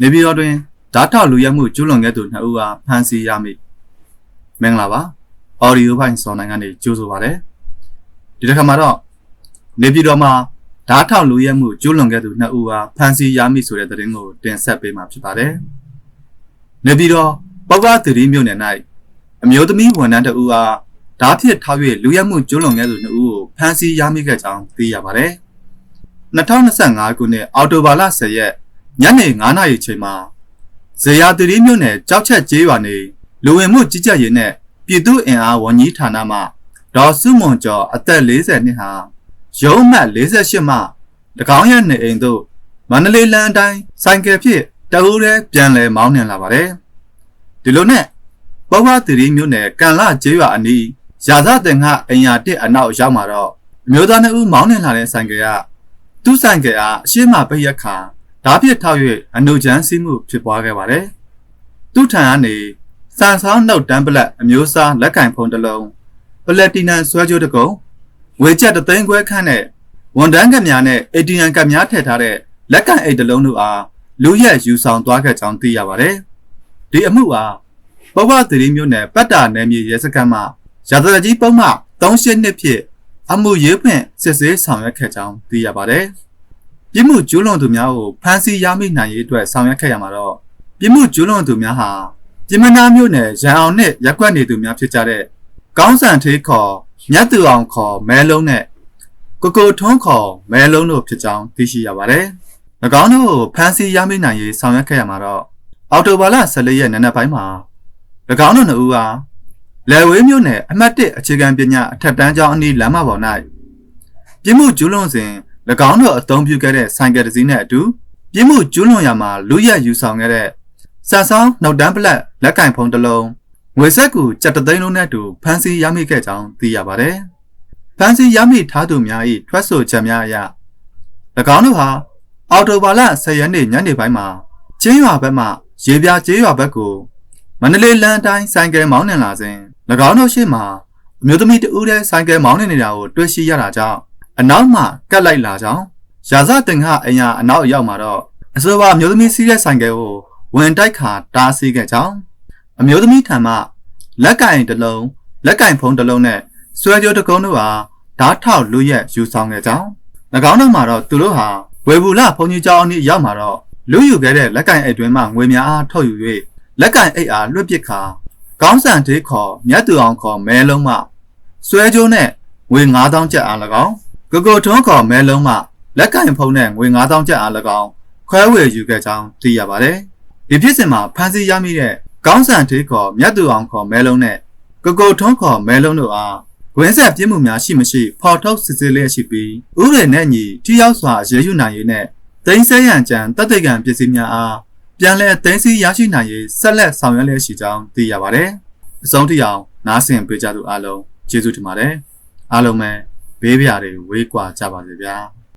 နေပြည်တော်တွင်ဓာတ်ထောက်လူရက်မှုကျူးလွန်ခဲ့သူနှစ်ဦးအားဖမ်းဆီးရမိမင်္ဂလာပါအော်ဒီယိုဖိုင်စော်နိုင်ကနေကြိုးဆိုပါရစေဒီတစ်ခါမှာတော့နေပြည်တော်မှာဓာတ်ထောက်လူရက်မှုကျူးလွန်ခဲ့သူနှစ်ဦးအားဖမ်းဆီးရမိဆိုတဲ့သတင်းကိုတင်ဆက်ပေးမှာဖြစ်ပါတယ်နေပြည်တော်ပောက်ကသတိမြို့နယ်၌အမျိုးသမီးဝန်ထမ်းတစ်ဦးအားဓာတ်ဖြစ်ထောက်၍လူရက်မှုကျူးလွန်ခဲ့သူနှစ်ဦးကိုဖမ်းဆီးရမိခဲ့ကြောင်းသိရပါတယ်2025ခုနှစ်အောက်တိုဘာလ10ရက် ညနေ9:00နာရီချိန်မှာဇေယျသတိမြို့နယ်ကြောက်ချက်ကျေးရွာနေလူဝင်မှုကြီးကြပ်ရေးနဲ့ပြည်သူ့အင်အားဝန်ကြီးဌာနမှဒေါ်စုမွန်ကျော်အသက်40နှစ်ဟာရုံးမှတ်48မှ၎င်းရဲ့နေအိမ်သို့မန္တလေးလမ်းအတိုင်းဆိုင်ကယ်ဖြင့်တအူးရဲပြန်လည်မောင်းနှင်လာပါတယ်ဒီလိုနဲ့ပောဘသတိမြို့နယ်ကန်လကျေးရွာအနီးရာဇတင်ကအင်ယာတစ်အနောက်ရောက်မှာတော့အမျိုးသားနှစ်ဦးမောင်းနှင်လာတဲ့ဆိုင်ကယ်ကသူ့ဆိုင်ကယ်အားအရှိမပိတ်ရက်ခါ ဓာပြစ်ထောက်၍အနုချမ်းစီးမှုဖြစ်ပွားခဲ့ပါတယ်သူ့ထံကနေစန်ဆောင်နှုတ်တန်းပလက်အမျိုးအစားလက်ကင်ဖုံးတစ်လုံးပလက်တီနမ်ဆွဲကြိုးတစ်ကုံဝေချက်တသိန်းခွဲခန့်နဲ့ဝန်တန်းကများနဲ့ ATM ကများထည့်ထားတဲ့လက်ကင်အိတ်တစ်လုံးတို့အားလူရက်ယူဆောင်သွားခဲ့ကြောင်းသိရပါတယ်ဒီအမှုဟာဘဝသတိမျိုးနဲ့ပတ်တာနယ်မြေရဲစခန်းမှရာဇသကြီးပုံမှ38နှစ်ဖြစ်အမှုရေးဖွင့်စစ်ဆေးဆောင်ရွက်ခဲ့ကြောင်းသိရပါတယ် ပြစ်မှုကျူးလွန်သူများကိုဖမ်းဆီးရမိနိုင်ရေးအတွက်ဆောင်ရွက်ခဲ့ရမှာတော့ပြစ်မှုကျူးလွန်သူများဟာပြည်မနာမျိုးနဲ့ရန်အောင်နဲ့ရက်ွက်နေသူများဖြစ်ကြတဲ့ကောင်းဆန်သေးခေါ်မြတ်သူအောင်ခေါ်မဲလုံးနဲ့ကိုကိုထွန်းခေါ်မဲလုံးတို့ဖြစ်ကြောင်းသိရှိရပါတယ်။၎င်းတို့ကိုဖမ်းဆီးရမိနိုင်ရေးဆောင်ရွက်ခဲ့ရမှာတော့အော်တိုဘာလ14ရက်နေ့နက်ပိုင်းမှာ၎င်းတို့နှစ်ဦးဟာလယ်ဝေးမြို့နယ်အမှတ်1အခြေခံပညာအထက်တန်းကျောင်းအနီးလမ်းမပေါ်၌ပြစ်မှုကျူးလွန်စဉ်၎ င်းတို့အသုံးပြုခဲ့တဲ့ဆိုင်ကယ်တစ်စီးနဲ့အတူပြစ်မှုကျူးလွန်ရာမှာလူရက်ယူဆောင်ခဲ့တဲ့ဆန်ဆောင်နှုတ်တန်းပလက်လက်ကင်ဖုံးတစ်လုံးငွေဆက်ကူကြက်တသိန်းလုံးနဲ့အတူဖမ်းဆီးရမိခဲ့ကြောင်းသိရပါတယ်။ဖမ်းဆီးရမိထားသူများ၏ထွက်ဆိုချက်များအရ၎င်းတို့ဟာအော်တိုဘာလ10ရက်နေ့ညနေပိုင်းမှာချင်းရွာဘက်မှရေပြာကျေးရွာဘက်ကိုမန္တလေးလမ်းအတိုင်းဆိုင်ကယ်မောင်းနှင်လာစဉ်၎င်းတို့ရှေ့မှာအမျိုးသမီးတဦးတည်းဆိုင်ကယ်မောင်းနှင်နေတာကိုတွေ့ရှိရတာကြောင့် အနောက်မှကတ်လိုက်လာကြောင်းရာဇတင်ကအင်ယာအနောက်ရောက်မှာတော့အဆိုပါအမျိုးသမီးစီးတဲ့ဆိုင်ကယ်ကိုဝင်တိုက်ခါတားဆီးခဲ့ကြောင်းအမျိုးသမီးထံမှလက်ကင်တစ်လုံးလက်ကင်ဖုံးတစ်လုံးနဲ့ဆွဲကြိုးတစ်ကုန်းတို့ဟာဓာတ်ထောက်လူရက်ယူဆောင်ခဲ့ကြောင်း၎င်းတို့မှာတော့သူတို့ဟာဝေဘူးလဘုံကြီးကျောင်းအနီးရောက်မှာတော့လူယူခဲ့တဲ့လက်ကင်အိတ်တွင်မှငွေများအားထုတ်ယူ၍လက်ကင်အိတ်အားလွတ်ပစ်ခါကောင်းဆန်သေးခေါ်မြတ်သူအောင်ခေါ်မဲလုံးမှဆွဲကြိုးနဲ့ငွေ9000ကျပ်အား၎င်း ကိုကိုထွန်းခေါ်မဲလုံးမှလက်ကင်ဖုံးနဲ့ငွေ9000ကျပ်အား၎င်းခွဲဝေယူခဲ့ကြောင်းသိရပါတယ်ဒီဖြစ်စဉ်မှာဖမ်းဆီးရမိတဲ့ကောင်းဆန်သေးခေါ်မြတ်သူအောင်ခေါ်မဲလုံးနဲ့ကိုကိုထွန်းခေါ်မဲလုံးတို့အားဝင်းဆက်ပြစ်မှုများရှိမရှိဖော်ထုတ်စစ်ဆေးလျက်ရှိပြီးဥပဒေနဲ့ညီထိရောက်စွာအရေးယူနိုင်ရေးနဲ့တင်းဆဲရန်ကြံတပ်သိကံပစ္စည်းများအားပြန်လည်တင်းစီရရှိနိုင်ရေးဆက်လက်ဆောင်ရွက်လျက်ရှိကြောင်းသိရပါတယ်။အဆုံးထိအောင်နားဆင်ပေးကြသူအားလုံးကျေးဇူးတင်ပါတယ်။အားလုံးပဲ ဘေးပြားတွေဝေးကွာကြပါစေဗျာ။